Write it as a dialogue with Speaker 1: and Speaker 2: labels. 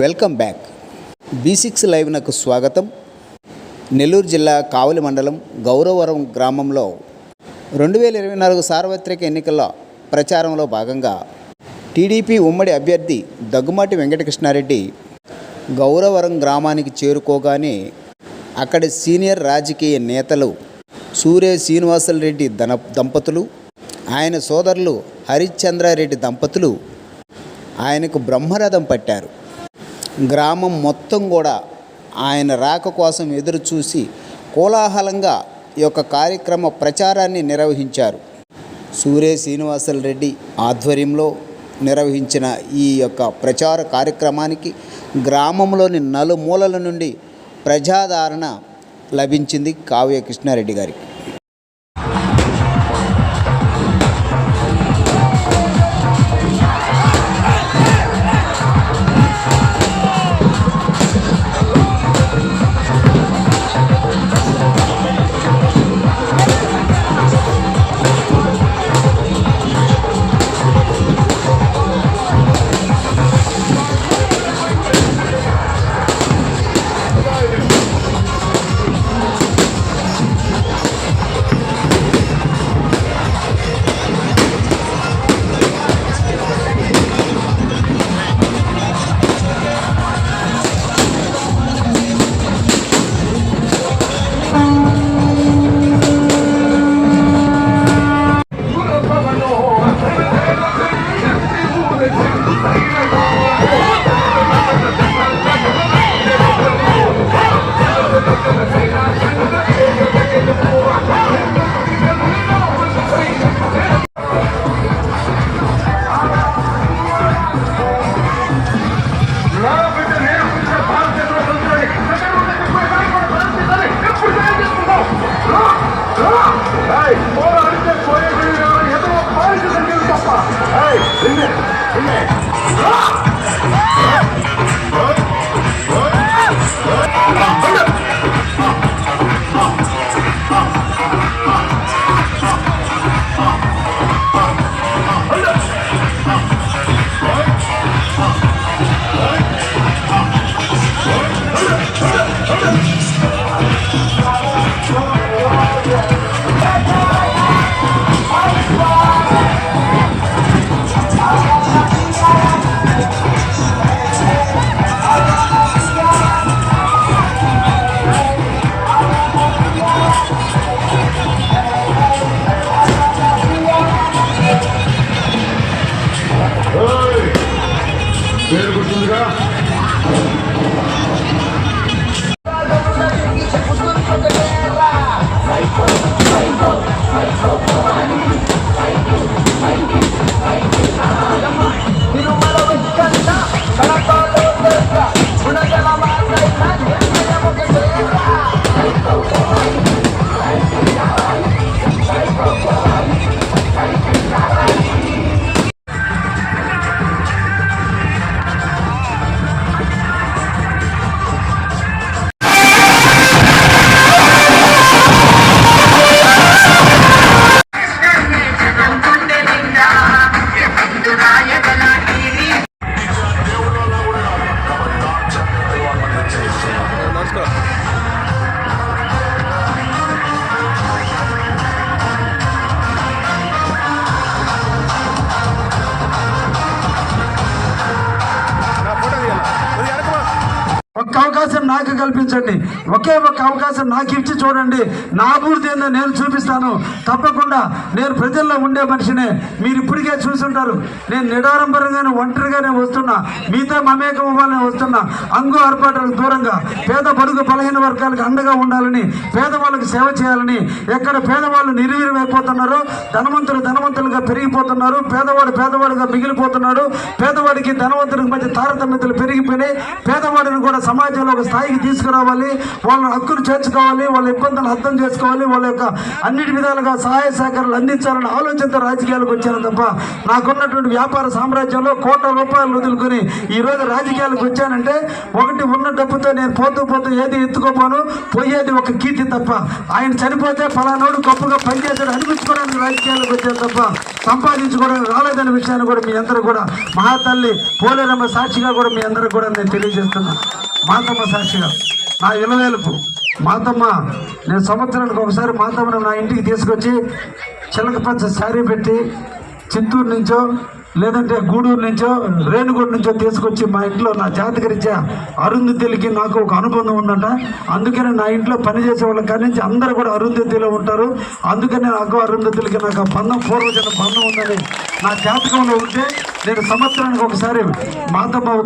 Speaker 1: Welcome back. Be six లైవ్నకు స్వాగతం. నెల్లూరు జిల్లా కావలి మండలం గౌరవరం గ్రామంలో రెండు వేల ఇరవై నాలుగు సార్వత్రిక ఎన్నికల ప్రచారంలో భాగంగా టీడీపీ ఉమ్మడి అభ్యర్థి దగ్గుమాటి వెంకటకృష్ణారెడ్డి గౌరవరం గ్రామానికి చేరుకోగానే అక్కడి సీనియర్ రాజకీయ నేతలు సూర్య శ్రీనివాసరెడ్డి దన దంపతులు ఆయన సోదరులు హరిశ్చంద్రారెడ్డి దంపతులు ఆయనకు బ్రహ్మరథం పట్టారు. గ్రామం మొత్తం కూడా ఆయన రాక కోసం ఎదురు చూసి కోలాహలంగా ఈ యొక్క కార్యక్రమ ప్రచారాన్ని నిర్వహించారు. సూర్య శ్రీనివాసల్ రెడ్డి ఆధ్వర్యంలో నిర్వహించిన ఈ యొక్క ప్రచార కార్యక్రమానికి గ్రామంలోని నలుమూలల నుండి ప్రజాదరణ లభించింది కావ్య కృష్ణారెడ్డి గారికి.
Speaker 2: போராடிட்டு கோயில் எதுவும் பாருக்கு செஞ்சிருக்கப்பா இல்லை இல்லை
Speaker 3: ఒక్క అవకాశం నాకు కల్పించండి. ఒకే ఒక్క అవకాశం నాకు ఇచ్చి చూడండి. నా అభివృద్ధి ఏందో నేను చూపిస్తాను. తప్పకుండా నేను ప్రజల్లో ఉండే మనిషినే. మీరు ఇప్పటికే చూసుంటారు. నేను నిడారంభరంగానే ఒంటరిగానే వస్తున్నా. మీతో మమేకం ఇవ్వాలని వస్తున్నా. అంగు ఆర్పాటాలకు దూరంగా పేద బడుగు బలహీన వర్గాలకు అండగా ఉండాలని పేదవాళ్ళకి సేవ చేయాలని ఎక్కడ పేదవాళ్ళు నిర్వీర్యమైపోతున్నారో ధనవంతులు ధనవంతులుగా పెరిగిపోతున్నారు పేదవాడు పేదవాడుగా మిగిలిపోతున్నాడు పేదవాడికి ధనవంతుడికి మధ్య తారతమ్యతలు పెరిగిపోయినాయి పేదవాడిని కూడా సమాజంలో ఒక స్థాయికి తీసుకురావాలి వాళ్ళ హక్కులు చేర్చుకోవాలి వాళ్ళ ఇబ్బందులు అర్థం చేసుకోవాలి వాళ్ళ యొక్క అన్నిటి విధాలుగా సహాయ సహకారాలు అందించాలని ఆలోచనతో రాజకీయాలకు వచ్చాను తప్ప నాకున్నటువంటి వ్యాపార సామ్రాజ్యంలో కోట్ల రూపాయలు వదులుకొని ఈరోజు రాజకీయాలకు వచ్చానంటే ఒకటి ఉన్న డబ్బుతో నేను పోతూ పోతూ ఏది ఎత్తుకోపోను పోయేది ఒక కీర్తి తప్ప. ఆయన చనిపోతే ఫలానోడు గొప్పగా పనిచేశాడు అనిపించుకోవడానికి రాజకీయాలకు వచ్చాను తప్ప సంపాదించుకోవడానికి రాలేదనే విషయాన్ని కూడా మీ అందరూ కూడా మహాతల్లి పోలేరమ్మ సాక్షిగా కూడా మీ అందరూ కూడా నేను తెలియజేస్తున్నాను. మాతమ్మ సాక్షిగా. నా ఇలవేలుపు మాతమ్మ నేను సంవత్సరానికి ఒకసారి మాతమ్మను నా ఇంటికి తీసుకొచ్చి చిలక పచ్చ శారీ పెట్టి చిత్తూరు నుంచో లేదంటే గూడూరు నుంచో రేణుగూడు నుంచో తీసుకొచ్చి మా ఇంట్లో నా జాతకరీత్యా అరుంధతిలకి నాకు ఒక అనుబంధం ఉందంట. అందుకని నా ఇంట్లో పనిచేసే వాళ్ళ కాడి నుంచి అందరూ కూడా అరుంధతిలో ఉంటారు. అందుకని నాకు అరుంధతిలకి నాకు బంధం పూర్వజన బంధం ఉందని నా జాతకంలో ఉంటే నేను సంవత్సరానికి ఒకసారి మాతమ్మ